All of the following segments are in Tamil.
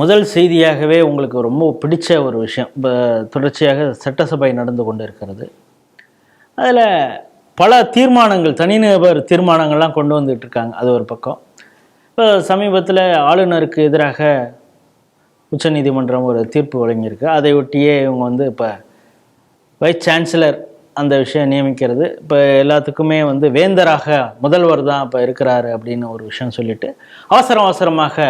முதல் செய்தியாகவே உங்களுக்கு ரொம்ப பிடிச்ச ஒரு விஷயம். இப்போ தொடர்ச்சியாக சட்டசபை நடந்து கொண்டு இருக்கிறது அதில் பல தீர்மானங்கள் தனிநபர் தீர்மானங்கள்லாம் கொண்டு வந்துட்டு இருக்காங்க அது ஒரு பக்கம். இப்போ சமீபத்தில் ஆளுநருக்கு எதிராக உச்சநீதிமன்றம் ஒரு தீர்ப்பு வழங்கியிருக்கு. அதை ஒட்டியே இவங்க வந்து இப்போ வைஸ் சான்சலர் அந்த விஷயம் நியமிக்கிறது. இப்போ எல்லாத்துக்குமே வந்து வேந்தராக முதல்வர் தான் இப்போ இருக்கிறாரு அப்படின்னு ஒரு விஷயம் சொல்லிட்டு அவசரம் அவசரமாக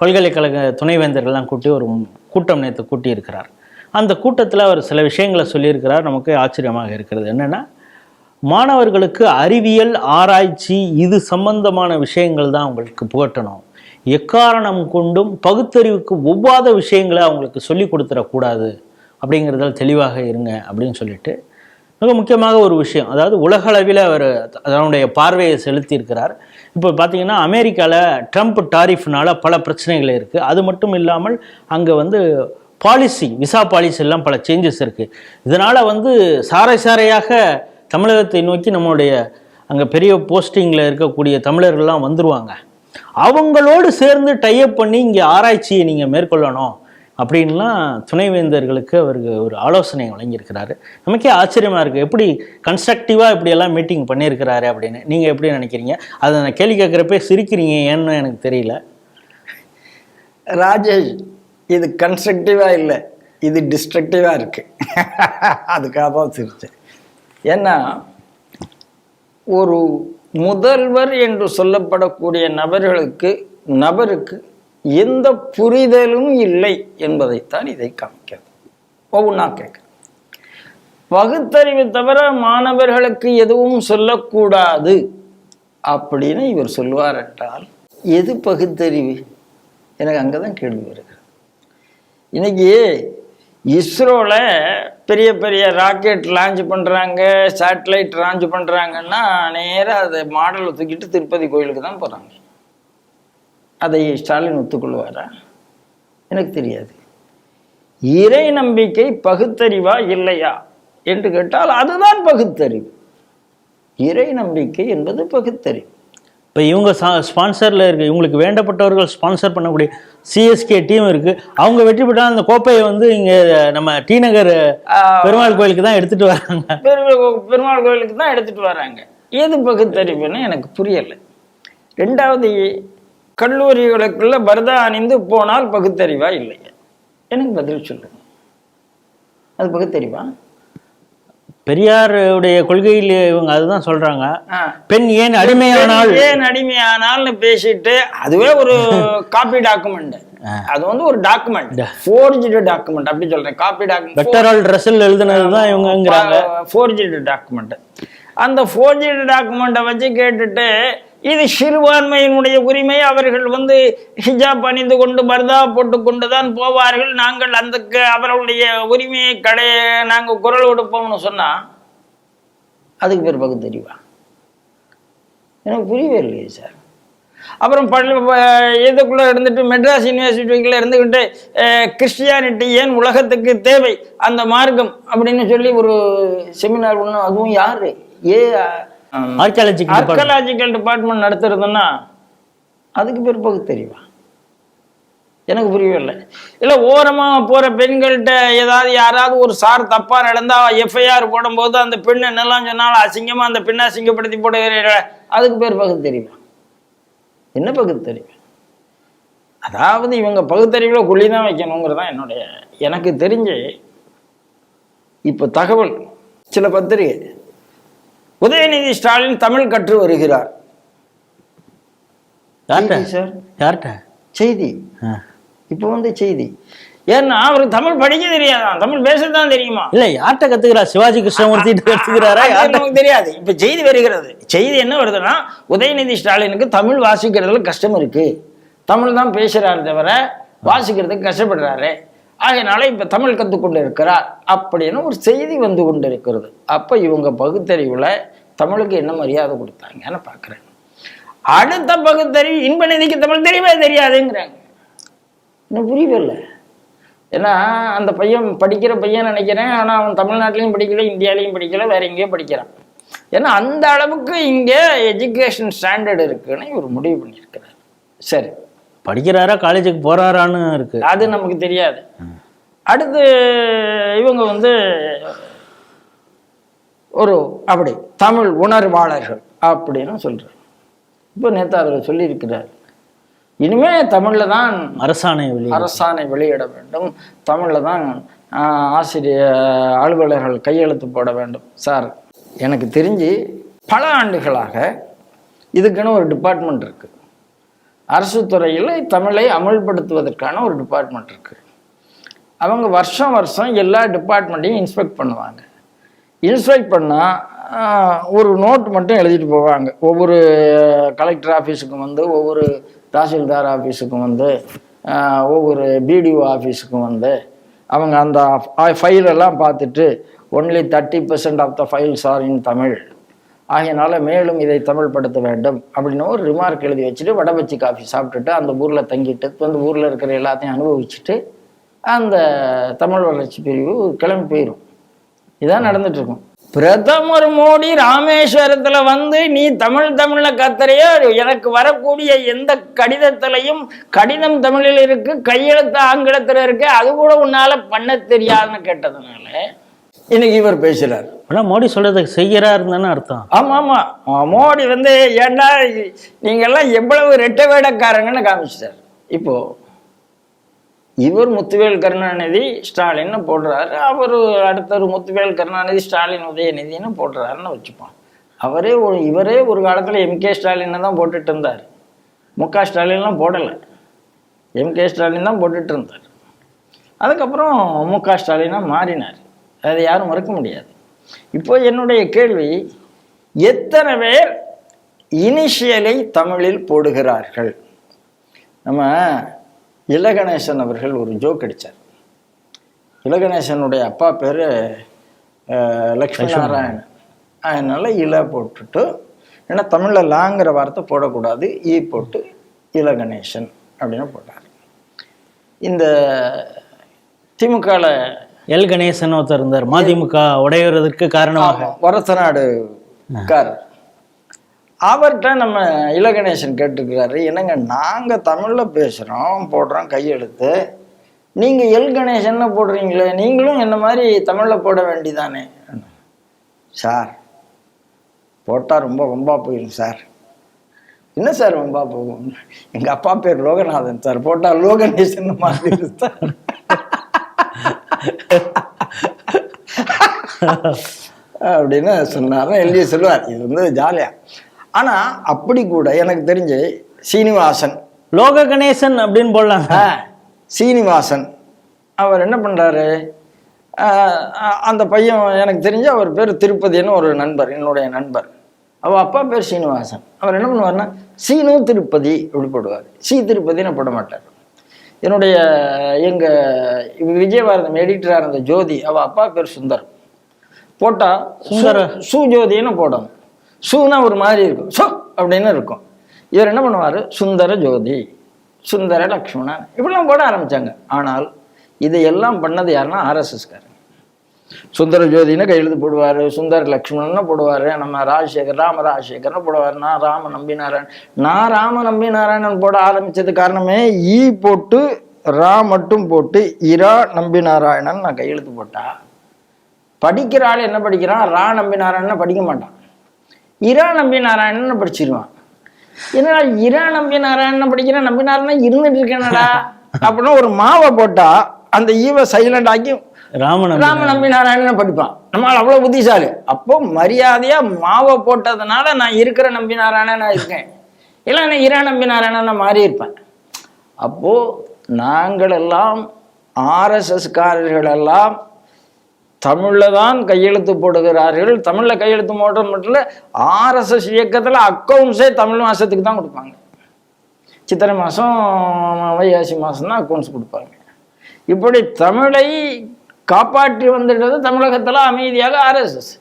பல்கலைக்கழக துணைவேந்தர்கள்லாம் கூட்டி ஒரு கூட்டம் நேற்று கூட்டியிருக்கிறார். அந்த கூட்டத்தில் அவர் சில விஷயங்களை சொல்லியிருக்கிறார். நமக்கு ஆச்சரியமாக இருக்கிறது. என்னென்னா மாணவர்களுக்கு அறிவியல் ஆராய்ச்சி இது சம்பந்தமான விஷயங்கள் தான் அவங்களுக்கு புகட்டணும். எக்காரணம் கொண்டும் பகுத்தறிவுக்கு ஒவ்வாத விஷயங்களை அவங்களுக்கு சொல்லி கொடுத்துடக்கூடாது. அப்படிங்கிறதால் தெளிவாக இருங்க அப்படின்னு சொல்லிட்டு மிக முக்கியமாக ஒரு விஷயம். அதாவது உலகளவில் அவர் அதனுடைய பார்வையை செலுத்தியிருக்கிறார். இப்போ பார்த்தீங்கன்னா அமெரிக்காவில் ட்ரம்ப் டாரிஃப்னால பல பிரச்சனைகள் இருக்குது அது மட்டும் இல்லாமல் அங்கே வந்து பாலிசி விசா பாலிசி எல்லாம் பல சேஞ்சஸ் இருக்குது இதனால் வந்து சாரை சாரையாக தமிழகத்தை நோக்கி நம்மளுடைய அங்கே பெரிய போஸ்டிங்கில் இருக்கக்கூடிய தமிழர்கள்லாம் வந்துடுவாங்க அவங்களோடு சேர்ந்து டைப் பண்ணி இங்கே ஆராய்ச்சியை நீங்கள் மேற்கொள்ளணும். அப்படின்லாம் துணைவேந்தர்களுக்கு அவருக்கு ஒரு ஆலோசனை வழங்கியிருக்கிறாரு. நமக்கே ஆச்சரியமாக இருக்குது எப்படி கன்ஸ்ட்ரக்டிவாக இப்படியெல்லாம் மீட்டிங் பண்ணியிருக்கிறாரு அப்படின்னு. நீங்கள் எப்படி நினைக்கிறீங்க? அதை நான் கேள்வி கேட்குறப்பே சிரிக்கிறீங்க. ஏன்னு எனக்கு தெரியல. ராஜேஷ் இது கன்ஸ்ட்ரக்டிவாக இல்லை. இது டிஸ்ட்ரக்டிவாக இருக்குது அதுக்காக தான் சிரித்தேன் ஏன்னா ஒரு முதல்வர் என்று சொல்லப்படக்கூடிய நபர்களுக்கு நபருக்கு எந்த புரிதலும் இல்லை என்பதைத்தான் இதை காமிக்கிறது ஒவ்வொன்றா கேட்குறேன் பகுத்தறிவு தவிர மாணவர்களுக்கு எதுவும் சொல்லக்கூடாது அப்படின்னு இவர் சொல்வார் என்றால் எது பகுத்தறிவு? எனக்கு அங்கே தான் கேள்வி வருகிறது. இன்னைக்கு இஸ்ரோவில் பெரிய பெரிய ராக்கெட் லான்ச் பண்ணுறாங்க சேட்டலைட் லான்ச் பண்ணுறாங்கன்னா நேராக அதை மாடலை தூக்கிட்டு திருப்பதி கோயிலுக்கு தான் போகிறாங்க அதை ஸ்டாலின் ஒத்துக்கொள்வாரா? எனக்கு தெரியாது. இறை நம்பிக்கை பகுத்தறிவா இல்லையா? என்று கேட்டால் அதுதான் பகுத்தறிவு. இறை நம்பிக்கை என்பது பகுத்தறிவு. இப்போ இவங்க ஸ்பான்சரில் இருக்கு. இவங்களுக்கு வேண்டப்பட்டவர்கள் ஸ்பான்சர் பண்ணக்கூடிய சிஎஸ்கே டீம் இருக்கு. அவங்க வெற்றி பெற்றால் அந்த கோப்பையை வந்து இங்கே நம்ம டி நகர் பெருமாள் கோயிலுக்கு தான் எடுத்துட்டு வராங்க. பெரு- பெருமாள் கோயிலுக்கு தான் எடுத்துட்டு வராங்க. எது பகுத்தறிவுன்னு எனக்கு புரியலை. ரெண்டாவது கல்லூரிகளுக்குள்ள பரதா அணிந்து போனால் பகுத்தறிவா இல்லையா எனக்கு பதில் சொல்லுங்க அது பகுத்தறிவா? பெரியாருடைய கொள்கையில் இவங்க அதுதான் சொல்றாங்க. பெண் ஏன் அடிமையானால்? ஏன் அடிமையானால்னு பேசிட்டு அதுவே ஒரு காப்பி டாக்குமெண்ட் அது வந்து ஒரு டாக்குமெண்ட் ஃபோர்ஜிடு டாக்குமெண்ட் அப்படி சொல்றேன். காப்பி டாக்குமெண்ட் பெட்டர் ஆல் ட்ரெஸ்ஸில் எழுதுனது தான் இவங்கங்கிறாங்க. ஃபோர்ஜிடு டாக்குமெண்ட் அந்த ஃபோர்ஜிடு டாக்குமெண்ட்டை வச்சு கேட்டுட்டு இது சிறுபான்மையினுடைய உரிமை. அவர்கள் வந்து ஹிஜாப் அணிந்து கொண்டு பர்தா போட்டுக்கொண்டு தான் போவார்கள். நாங்கள் அந்த க- அவர்களுடைய உரிமையை கடைய நாங்கள் குரல் கொடுப்போம்னு சொன்னால் அதுக்கு பேர் பகுத்தறிவா எனக்கு புரியவே இல்லையே சார். அப்புறம் பள்ளி இதுக்குள்ளே இருந்துட்டு மெட்ராஸ் யூனிவர்சிட்டிக்குள்ள இருந்துக்கிட்டு கிறிஸ்டியானிட்டி ஏன் உலகத்துக்கு தேவை? அந்த மார்க்கம் அப்படின்னு சொல்லி ஒரு செமினார் ஒன்று அதுவும் யார்? ஏ ஆர்கியாலஜி ஆர்கலாஜிக்கல் டிபார்ட்மெண்ட் நடத்துறதுன்னா அதுக்கு பேர் பகுத்தறிவா எனக்கு புரியவே இல்லை இல்லை ஓரமாக போகிற பெண்கள்கிட்ட ஏதாவது யாராவது ஒரு சார் தப்பாக நடந்தா எஃப்ஐஆர் போடும்போது அந்த பெண் என்னெல்லாம் சொன்னாலும் அசிங்கமாக அந்த பெண்ணை அசிங்கப்படுத்தி போடுகிறீர்கள் அதுக்கு பேர் பகுத்தறிவா என்ன பகுத்தறிவு அதாவது இவங்க பகுத்தறிவில் குழி தான் வைக்கணுங்கிறது தான் என்னுடைய எனக்கு தெரிஞ்சு இப்போ தகவல் சில பத்திரிகை உதயநிதி ஸ்டாலின் தமிழ் கற்று வருகிறார். சார். யார்கிட்ட? செய்தி. இப்போ வந்து செய்தி. ஏன்னா அவருக்கு தமிழ் படிக்க தெரியாதான். தமிழ் பேசத்தான் தெரியுமா? இல்ல யார்கிட்ட கத்துக்கிறா சிவாஜி கிருஷ்ணமூர்த்தி கத்துக்கிறாரா? நமக்கு தெரியாது. இப்ப செய்தி வருகிறது. செய்தி என்ன வருதுன்னா உதயநிதி ஸ்டாலினுக்கு தமிழ் வாசிக்கிறதுல கஷ்டம் இருக்கு. தமிழ் தான் பேசுறாரு தவிர வாசிக்கிறதுக்கு கஷ்டப்படுறாரு. அதனால இப்ப தமிழ் கத்துக்கொண்டு இருக்கிறார் அப்படின்னு ஒரு செய்தி வந்து கொண்டு இருக்கிறது அப்ப இவங்க பகுத்தறிவுல தமிழுக்கு என்ன மரியாதை கொடுத்தாங்கன்னு பாக்குறேன். அடுத்த பகுத்தறிவு இன்ப நிதிக்கு தமிழ் தெரியவே தெரியாதுங்கிறாங்க. இன்னும் புரியவில்லை. ஏன்னா அந்த பையன் படிக்கிற பையன் நினைக்கிறேன் ஆனால் அவன் தமிழ்நாட்டிலையும் படிக்கல இந்தியாலையும் படிக்கல வேற எங்கேயோ படிக்கிறான். ஏன்னா அந்த அளவுக்கு இங்கே எஜுகேஷன் ஸ்டாண்டர்ட் இருக்குன்னு இவர் முடிவு பண்ணியிருக்கிறார். சரி. படிக்கிறாரா காலேஜுக்கு போறாரான்னு இருக்கு. அது நமக்கு தெரியாது. அடுத்து இவங்க வந்து ஒரு அப்படி தமிழ் உணர்வாளர்கள் அப்படின்னு சொல்றாரு இப்போ நேற்று அவர் சொல்லியிருக்கிறார். இனிமே தமிழ்ல தான் அரசாணை வெளியே அரசாணை வெளியிட வேண்டும். தமிழில் தான் ஆசிரிய அலுவலர்கள் கையெழுத்து போட வேண்டும். சார் எனக்கு தெரிஞ்சு பல ஆண்டுகளாக இதுக்குன்னு ஒரு டிபார்ட்மெண்ட் இருக்கு. அரசு துறையில் தமிழை அமல்படுத்துவதற்கான ஒரு டிபார்ட்மெண்ட் இருக்குது அவங்க வருஷம் வருஷம் எல்லா டிபார்ட்மெண்ட்டையும் இன்ஸ்பெக்ட் பண்ணுவாங்க. இன்ஸ்பெக்ட் பண்ணால் ஒரு நோட் மட்டும் எழுதிட்டு போவாங்க. ஒவ்வொரு கலெக்டர் ஆஃபீஸுக்கும் வந்து ஒவ்வொரு தாசில்தார் ஆஃபீஸுக்கும் வந்து ஒவ்வொரு பிடிஓ ஆஃபீஸுக்கும் வந்து அவங்க அந்த ஃபைலெல்லாம் பார்த்துட்டு only thirty percent of the files are in Tamil ஆகையினால மேலும் இதை தமிழ்படுத்த வேண்டும் அப்படின்னு ஒரு ரிமார்க் எழுதி வச்சுட்டு வடபச்சி காஃபி சாப்பிட்டுட்டு அந்த ஊரில் தங்கிட்டு வந்து ஊரில் இருக்கிற எல்லாத்தையும் அனுபவிச்சுட்டு அந்த தமிழ் வளர்ச்சி பிரிவு கிளம்பி போயிடும் இதான் நடந்துட்டு இருக்கும் பிரதமர் மோடி ராமேஸ்வரத்தில் வந்து நீ தமிழ் தமிழில் கத்துறையோ? எனக்கு வரக்கூடிய எந்த கடிதத்திலையும் கடிதம் தமிழில் இருக்கு கையெழுத்து ஆங்கிலத்தில் இருக்கு அது கூட உன்னால் பண்ண தெரியாதுன்னு கேட்டதுனால இன்னைக்கு இவர் பேசுறார். ஆனா மோடி சொல்றதை செய்யறாருன்னு தானே அர்த்தம். ஆமா ஆமா. ஆ, மோடி வந்து ஏண்டா நீங்க எல்லாம் எவ்வளவு ரெட்டை வேடக்காரங்கன்னு காமிச்சிட்டார். இப்போ இவர் முத்துவேல் கருணாநிதி ஸ்டாலின்னு போடுறாரு. அவர் அடுத்தவர் முத்துவேல் கருணாநிதி ஸ்டாலின் உதயநிதினு போடுறாருன்னு வச்சுப்போம். அவரே ஒரு இவரே ஒரு காலத்தில் எம்கே ஸ்டாலினை தான் போட்டுட்டு இருந்தார். முக ஸ்டாலின்லாம் போடலை. எம்கே ஸ்டாலின் தான் போட்டுட்டு இருந்தார். அதுக்கப்புறம் முக ஸ்டாலினாக மாறினார். அதை யாரும் மறுக்க முடியாது. இப்போ என்னுடைய கேள்வி எத்தனை பேர் இனிஷியலை தமிழில் போடுகிறார்கள்? நம்ம இலகணேசன் அவர்கள் ஒரு ஜோக் அடித்தார் இலகணேசனுடைய அப்பா பேர் லக்ஷ்மி நாராயணன். அதனால் இல போட்டுட்டு ஏன்னா தமிழில் லாங்கிற வார்த்தை போடக்கூடாது ஈ போட்டு இலகணேசன் அப்படின்னு போட்டார். இந்த திமுகவில் எல் கணேசன் ஒருத்தர் இருந்தார். மதிமுக உடையறதுக்கு காரணமாக. வரத்தநாடு கார் அவர்கிட்ட நம்ம இலகணேசன் கேட்டுக்கிறாரு என்னங்க நாங்கள் தமிழில் பேசுகிறோம் போடுறோம் கையெழுத்து. நீங்கள் எல் கணேசன்னு போடுறீங்களே நீங்களும் என்ன மாதிரி தமிழில் போட வேண்டிதானே? சார் போட்டால் ரொம்ப ரொம்ப போயிடும் சார். என்ன சார் ரொம்ப போகும்? எங்கள் அப்பா பேர் லோகநாதன் சார். போட்டால் லோகணேசன் மாதிரி சார். அப்படின்னு சொன்னார் எழுதி சொல்லுவார். இது வந்து ஜாலியா. ஆனா அப்படி கூட எனக்கு தெரிஞ்சு சீனிவாசன். லோக கணேசன் அப்படின்னு போடலாம். ஆ, சீனிவாசன். அவர் என்ன பண்றாரு? ஆஹ், அந்த பையன் எனக்கு தெரிஞ்சு அவர் பேர் திருப்பதின்னு ஒரு நண்பர் என்னுடைய நண்பர். அவ அப்பா பேர் சீனிவாசன். அவர் என்ன பண்ணுவார்னா சீனு திருப்பதி அப்படி போடுவார். சி திருப்பதின்னு போட மாட்டார். என்னுடைய எங்க விஜயபாரதம் எடிட்டராக இருந்த ஜோதி அவ அப்பா பேர் சுந்தர். போட்டா சுந்தர. சு- ஜோதின்னு போடணும் சுனா ஒரு மாதிரி இருக்கும். சு அப்படின்னு இருக்கும். இவர் என்ன பண்ணுவார்? சுந்தர ஜோதி சுந்தர லக்ஷ்மணன் இப்படிலாம் போட ஆரம்பிச்சாங்க. ஆனால் இதையெல்லாம் பண்ணது யாருன்னா ஆர்எஸ்எஸ்காரங்க சுந்தர ஜோதின்னு கையெழுத்து போடுவார் சுந்தர லக்ஷ்மணன்னு போடுவார் நம்ம ராஜசேகர் ராம ராஜசேகர்னு போடுவார். நான் ராம நம்பி நாராயணன் நான் ராம நம்பி நாராயணன் போட ஆரம்பிச்சது காரணமே ஈ போட்டு ரா மட்டும் போட்டு இரா நம்பி நாராயணன் நான் கையெழுத்து போட்டா. படிக்கிற ஆள் என்ன படிக்கிறான்? ரா நம்பி நாராயணன் படிக்க மாட்டான். இரா நம்பி நாராயணன் படிச்சிருவான். என்னடா இரா நம்பி நாராயணன் படிக்கிறேன் நம்பி நாராயணன் இருந்துட்டு இருக்கேனடா அப்படின்னா ஒரு மாவை போட்டா அந்த ஈவை சைலண்ட் ஆக்கி ராமன் ராம நம்பி நாராயணன் படிப்பான். நம்மளால் அவ்வளவு புத்திசாலி. அப்போ மரியாதையா மாவை போட்டதுனால நான் இருக்கிற நம்பி நாராயணன் இருக்கேன். இல்லை நான் இரா நம்பி நாராயணன் நான் மாறி இருப்பேன். அப்போ நாங்கள் எல்லாம் எல்லாம் தமிழில் தான் கையெழுத்து போடுகிறார்கள். தமிழில் கையெழுத்து போடுற மட்டும் இல்லை ஆர்எஸ்எஸ் இயக்கத்தில் அக்கௌண்ட்ஸே தமிழ் மாதத்துக்கு தான் கொடுப்பாங்க. சித்திரை மாதம் வைகாசி மாதம் தான் அக்கௌண்ட்ஸ் கொடுப்பாங்க. இப்படி தமிழை காப்பாற்றி வந்துட்டது தமிழகத்தில் அமைதியாக ஆர்எஸ்எஸ்.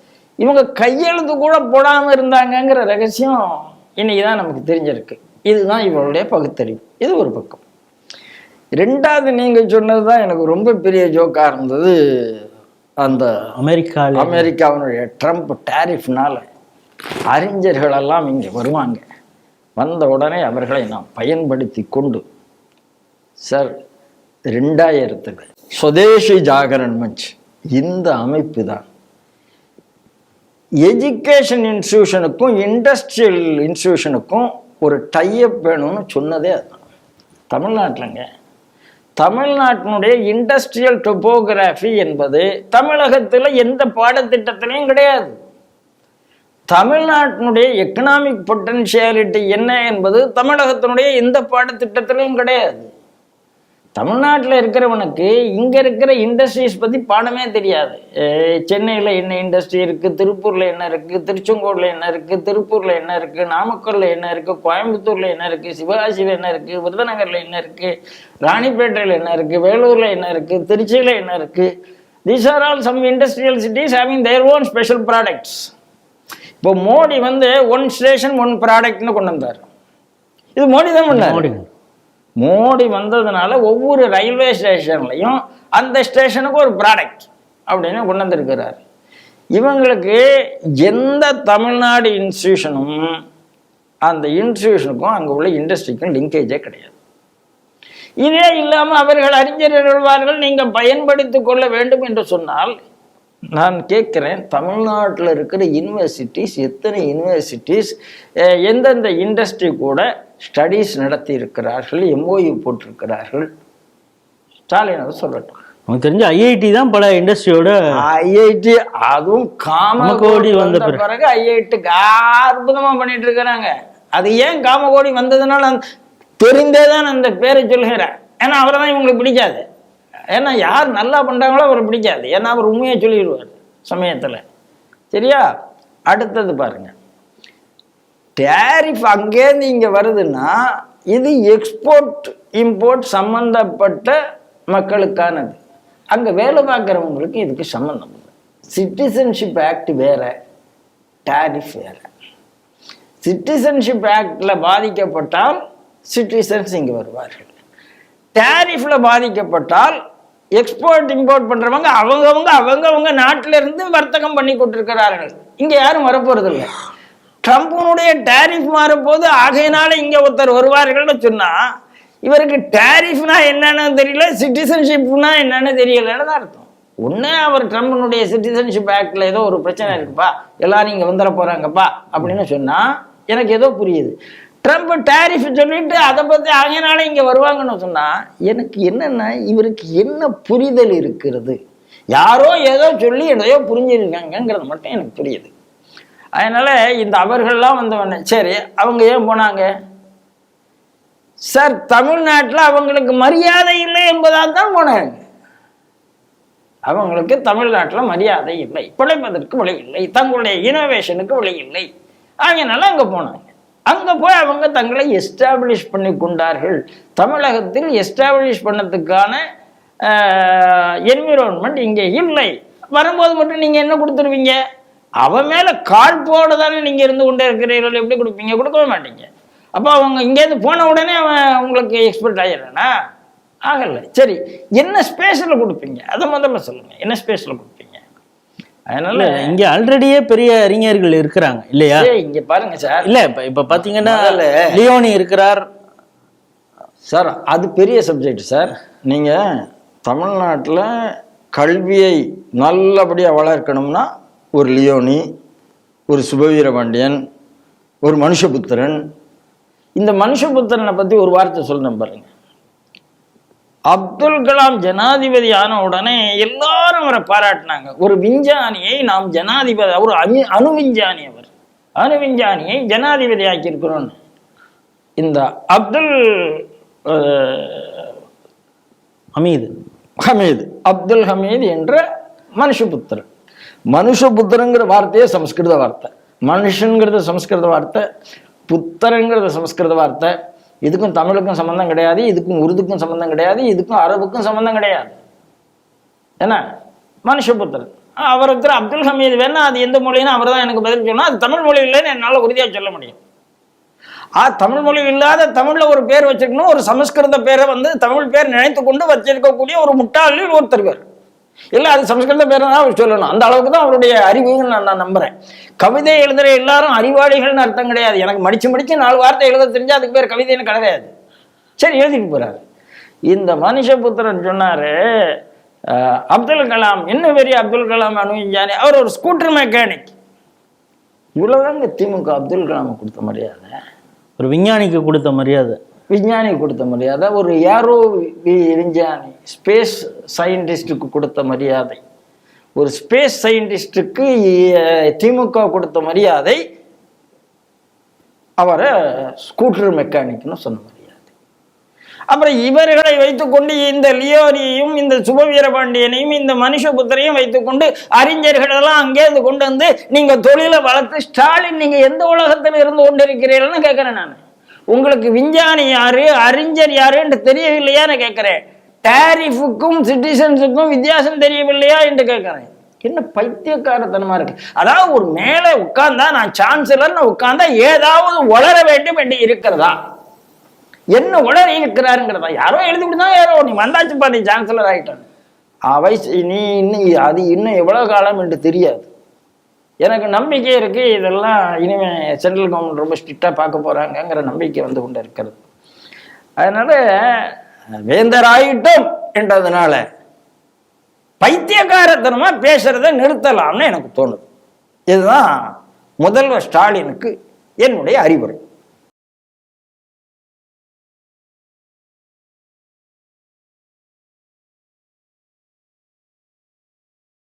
இவங்க கையெழுத்து கூட போடாமல் இருந்தாங்கங்கிற ரகசியம் இன்னைக்கு தான் நமக்கு தெரிஞ்சிருக்கு. இதுதான் இவருடைய பகுத்தறிவு. இது ஒரு பக்கம். ரெண்டாவது நீங்கள் சொன்னது தான் எனக்கு ரொம்ப பெரிய ஜோக்காக இருந்தது. அந்த அமெரிக்காவில். அமெரிக்காவினுடைய ட்ரம்ப் டேரிஃப்னால அறிஞர்கள் எல்லாம் இங்கே வருவாங்க. வந்த உடனே அவர்களை நாம் பயன்படுத்தி கொண்டு சார் ரெண்டாயிரத்துல சுதேசி ஜாகரன் மஞ்ச் இந்த அமைப்பு தான் எஜுகேஷன் இன்ஸ்டியூஷனுக்கும் இண்டஸ்ட்ரியல் இன்ஸ்டியூஷனுக்கும் ஒரு டையப் வேணும்னு சொன்னதே அதுதான். தமிழ்நாட்டிலங்க. தமிழ்நாட்டினுடைய இண்டஸ்ட்ரியல் டொபோகிராஃபி என்பது தமிழகத்தில் எந்த பாடத்திட்டத்திலையும் கிடையாது. தமிழ்நாட்டினுடைய எக்கனாமிக் பொட்டன்ஷியாலிட்டி என்ன என்பது தமிழகத்தினுடைய எந்த பாடத்திட்டத்திலையும் கிடையாது. தமிழ்நாட்டில் இருக்கிறவனுக்கு இங்கே இருக்கிற இண்டஸ்ட்ரீஸ் பற்றி பாடமே தெரியாது. சென்னையில் என்ன இண்டஸ்ட்ரி இருக்குது திருப்பூரில் என்ன இருக்குது திருச்செங்கோடில் என்ன இருக்குது திருப்பூரில் என்ன இருக்குது நாமக்கல்லில் என்ன இருக்குது கோயம்புத்தூரில் என்ன இருக்குது சிவகாசியில் என்ன இருக்குது விருதுநகரில் என்ன இருக்குது ராணிப்பேட்டையில் என்ன இருக்குது வேலூரில் என்ன இருக்குது திருச்சியில் என்ன இருக்குது these are all some industrial cities having their own special products இப்போ மோடி வந்து ஒன் ஸ்டேஷன் ஒன் ப்ராடக்ட்னு கொண்டு வந்தார். இது மோடி தான் பண்ணார். மோடி மோடி வந்ததுனால ஒவ்வொரு ரயில்வே ஸ்டேஷன்லையும் அந்த ஸ்டேஷனுக்கு ஒரு ப்ராடக்ட் அப்படின்னு கொண்டு வந்திருக்கிறார். இவங்களுக்கு எந்த தமிழ்நாடு இன்ஸ்டியூஷனும் அந்த இன்ஸ்டியூஷனுக்கும் அங்கே உள்ள இண்டஸ்ட்ரிக்கும் லிங்கேஜே கிடையாது. இதே இல்லாமல் அவர்கள் அறிஞர்கள் எழுவார்கள் நீங்கள் பயன்படுத்திக் கொள்ள வேண்டும் என்று சொன்னால் நான் கேட்குறேன் தமிழ்நாட்டில் இருக்கிற யூனிவர்சிட்டிஸ் எத்தனை யூனிவர்சிட்டிஸ் எந்தெந்த இண்டஸ்ட்ரி கூட ஸ்டடீஸ் நடத்தி இருக்கிறார்கள் எம்ஓயு போட்டிருக்கிறார்கள்? ஸ்டாலின் அதை சொல்லட்டும். நமக்கு தெரிஞ்ச ஐஐடி தான் பல இண்டஸ்ட்ரியோட ஐஐடி அதுவும் காமகோடி வந்த பிறகு. ஐஐடிக்கு அற்புதமா பண்ணிட்டு இருக்கிறாங்க. அது ஏன் காமகோடி வந்ததுனால தெரிந்தே தான் அந்த பேரை சொல்லுகிறேன் ஏன்னா அவரை தான் இவங்களுக்கு பிடிக்காது. ஏன்னா யார் நல்லா பண்ணுறாங்களோ அவரை பிடிக்காது. ஏன்னா அவர் உண்மையை சொல்லிடுவார் சமயத்தில். சரியா? அடுத்தது பாருங்க. டேரிஃப் அங்கேருந்து இங்கே வருதுன்னா இது எக்ஸ்போர்ட் இம்போர்ட் சம்மந்தப்பட்ட மக்களுக்கானது. அங்கே வேலை பார்க்குறவங்களுக்கு இதுக்கு சம்மந்தம் இல்லை. சிட்டிசன்ஷிப் ஆக்ட் வேறு டேரிஃப் வேறு. சிட்டிசன்ஷிப் ஆக்டில் பாதிக்கப்பட்டால் சிட்டிசன்ஸ் இங்கே வருவார்கள். டேரிஃபில் பாதிக்கப்பட்டால் எக்ஸ்போர்ட் இம்போர்ட் பண்றவங்க அவங்கவங்க அவங்கவங்க நாட்டில இருந்து வர்த்தகம் பண்ணி கொண்டிருக்கிறார்கள். இங்க யாரும் வரப்போறது இல்லை ட்ரம்ப்னுடைய டேரிஃப் மாறும்போது ஆகையினால இங்க ஒருத்தர் வருவார்கள்னு சொன்னா இவருக்கு டேரிஃப்னா என்னன்னு தெரியல சிட்டிசன்ஷிப்னா என்னன்னு தெரியலன்னு தான் அர்த்தம். ஒண்ணு அவர் ட்ரம்ப்னுடைய சிட்டிசன்ஷிப் ஆக்டில் ஏதோ ஒரு பிரச்சனை இருக்குப்பா எல்லாரும் இங்க வந்துட போறாங்கப்பா அப்படின்னு சொன்னா எனக்கு ஏதோ புரியுது. ட்ரம்ப் டேரிஃப் சொல்லிட்டு அதை பற்றி ஆகையினால இங்கே வருவாங்கன்னு சொன்னால் எனக்கு என்னென்ன இவருக்கு என்ன புரிதல் இருக்கிறது? யாரோ ஏதோ சொல்லி எதையோ புரிஞ்சிருக்காங்கங்கிறது மட்டும் எனக்கு புரியுது. அதனால் இந்த அவர்கள்லாம் வந்தவொடனே சரி அவங்க ஏன் போனாங்க? சார் தமிழ்நாட்டில் அவங்களுக்கு மரியாதை இல்லை என்பதால் தான் போனாங்க. அவங்களுக்கு தமிழ்நாட்டில் மரியாதை இல்லை. பிழைப்பதற்கு வழி இல்லை. தங்களுடைய இனோவேஷனுக்கு வழி இல்லை. அதனால அங்கே போனாங்க. அங்கே போய் அவங்க தங்களை எஸ்டாப்ளிஷ் பண்ணி கொண்டார்கள் தமிழகத்தில் எஸ்டாப்ளிஷ் பண்ணதுக்கான என்விரான்மெண்ட் இங்கே இல்லை. வரும்போது மட்டும் நீங்கள் என்ன கொடுத்துருவீங்க? அவன் மேலே கால் போட தானே நீங்கள் இருந்து கொண்டே இருக்கிறீர்கள். எப்படி கொடுப்பீங்க? கொடுக்கவே மாட்டீங்க. அப்போ அவங்க இங்கேருந்து போன உடனே அவன் உங்களுக்கு எக்ஸ்பர்ட் ஆகிடுறானா ஆகலை. சரி என்ன ஸ்பேஸில் கொடுப்பீங்க? அதை முதல்ல சொல்லுங்கள் என்ன ஸ்பேஸில் கொடுப்பீங்க? அதனால இங்க ஆல்ரெடியே பெரிய அறிஞர்கள் இருக்கிறாங்க இல்லையா? இங்க பாருங்க சார் இல்ல இப்ப இப்ப பாத்தீங்கன்னா லியோனி இருக்கிறார். சார் அது பெரிய சப்ஜெக்ட் சார் நீங்க தமிழ்நாட்டில் கல்வியை நல்லபடியாக வளர்க்கணும்னா ஒரு லியோனி ஒரு சுபவீரபாண்டியன் ஒரு மனுஷபுத்திரன். இந்த மனுஷபுத்திரனை பற்றி ஒரு வார்த்தை சொல்லணும் பாருங்க. அப்துல் கலாம் ஜனாதிபதி ஆன உடனே எல்லாரும் அவரை பாராட்டினாங்க. ஒரு விஞ்ஞானியை நாம் ஜனாதிபதி ஒரு அணு அணு விஞ்ஞானி அவர். அணு விஞ்ஞானியை ஜனாதிபதி ஆக்கியிருக்கிறோன்னு இந்த அப்துல் ஹமீது. ஹமீது. அப்துல் ஹமீது என்ற மனுஷபுத்திரன். மனுஷபுத்திரங்கிற வார்த்தையே சமஸ்கிருத வார்த்தை. மனுஷங்கிறது சமஸ்கிருத வார்த்தை புத்திரங்கிறது சமஸ்கிருத வார்த்தை இதுக்கும் தமிழுக்கும் சம்மந்தம் கிடையாது இதுக்கும் உருதுக்கும் சம்மந்தம் கிடையாது இதுக்கும் அரபுக்கும் சம்மந்தம் கிடையாது. என்ன? மனுஷபுத்திரன் அவருக்கு அப்துல் ஹமீது வேணா அது எந்த மொழின்னு அவர் தான் எனக்கு பதில் சொன்னால் அது தமிழ் மொழி இல்லைன்னு என்னால் உறுதியாக சொல்ல முடியும். ஆ தமிழ் மொழி இல்லாத தமிழில் ஒரு பேர் வச்சிருக்கணும் ஒரு சமஸ்கிருத பேரை வந்து தமிழ் பேர் நினைத்து கொண்டு வச்சிருக்கக்கூடிய ஒரு முட்டாளில் ஒருத்தர் பேர் இல்லை அது சமஸ்கிருத பேரனா தான் அவர் சொல்லணும். அந்த அளவுக்கு தான் அவருடைய அறிவுன்னு நான் நான் நம்புறேன். கவிதை எழுதுற எல்லாரும் அறிவாளிகள்னு அர்த்தம் கிடையாது. எனக்கு மடிச்சு மடிச்சு நாலு வார்த்தை எழுத தெரிஞ்சு அதுக்கு பேர் கவிதைன்னு கிடையாது. சரி எழுதிட்டு போறாரு. இந்த மனுஷபுத்திரன் சொன்னாரு அப்துல் கலாம் என்ன பெரிய அப்துல் கலாம் அனுபவிஞ்சானே அவர் ஒரு ஸ்கூட்டர் மெக்கானிக் இவ்வளவுதாங்க திமுக அப்துல் கலாம் கொடுத்த மரியாதை. ஒரு விஞ்ஞானிக்கு கொடுத்த மரியாதை. விஞ்ஞானி கொடுத்த மரியாதை ஒரு ஏரோ வி- விஞ்ஞானி ஸ்பேஸ் சயின்டிஸ்டுக்கு கொடுத்த மரியாதை. ஒரு ஸ்பேஸ் சயின்டிஸ்டுக்கு திமுக கொடுத்த மரியாதை அவரை ஸ்கூட்டர் மெக்கானிக்னு சொன்ன மரியாதை. அப்புறம் இவர்களை வைத்துக்கொண்டு இந்த லியோரியையும் இந்த சுபவீரபாண்டியனையும் இந்த மனுஷபுத்திரையும் வைத்துக்கொண்டு அறிஞர்கள் எல்லாம் அங்கேருந்து கொண்டு வந்து நீங்கள் தொழிலை வளர்த்து ஸ்டாலின் நீங்கள் எந்த உலகத்தில் இருந்து கொண்டிருக்கிறீர்கள்னு கேட்குறேன் நான். உங்களுக்கு விஞ்ஞானி யாரு அறிஞர் யாருன்னு தெரியவில்லையா நான் கேட்கிறேன். டேரிஃபுக்கும் சிட்டிசன்ஸுக்கும் வித்தியாசம் தெரியவில்லையா என்று கேட்கிறேன். என்ன பைத்தியக்காரத்தனமா இருக்கு. அதாவது ஒரு மேலே உட்கார்ந்தா நான் சான்சலர்னு உட்கார்ந்தா ஏதாவது உளர வேண்டும் என்று இருக்கிறதா? என்ன உளர இருக்கிறாருங்கிறதா? யாரோ எழுதி கொடுத்தா யாரோ நீ வந்தாச்சுப்பா நீ சான்சலர் ஆகிட்டான் அவை நீ இன்னும் அது இன்னும் எவ்வளவு காலம் என்று தெரியாது. எனக்கு நம்பிக்கை இருக்கு இதெல்லாம் இனிமே சென்ட்ரல் கவர்மெண்ட் ரொம்ப ஸ்ட்ரிக்டா பார்க்க போகிறாங்கங்கிற நம்பிக்கை வந்து கொண்டு இருக்கிறது. அதனால வேந்தர் ஆயிட்டோம் என்றதுனால பைத்தியக்காரத்தனமா பேசுகிறத நிறுத்தலாம்னு எனக்கு தோணுது. இதுதான் முதல்வர் ஸ்டாலினுக்கு என்னுடைய அறிவுரை.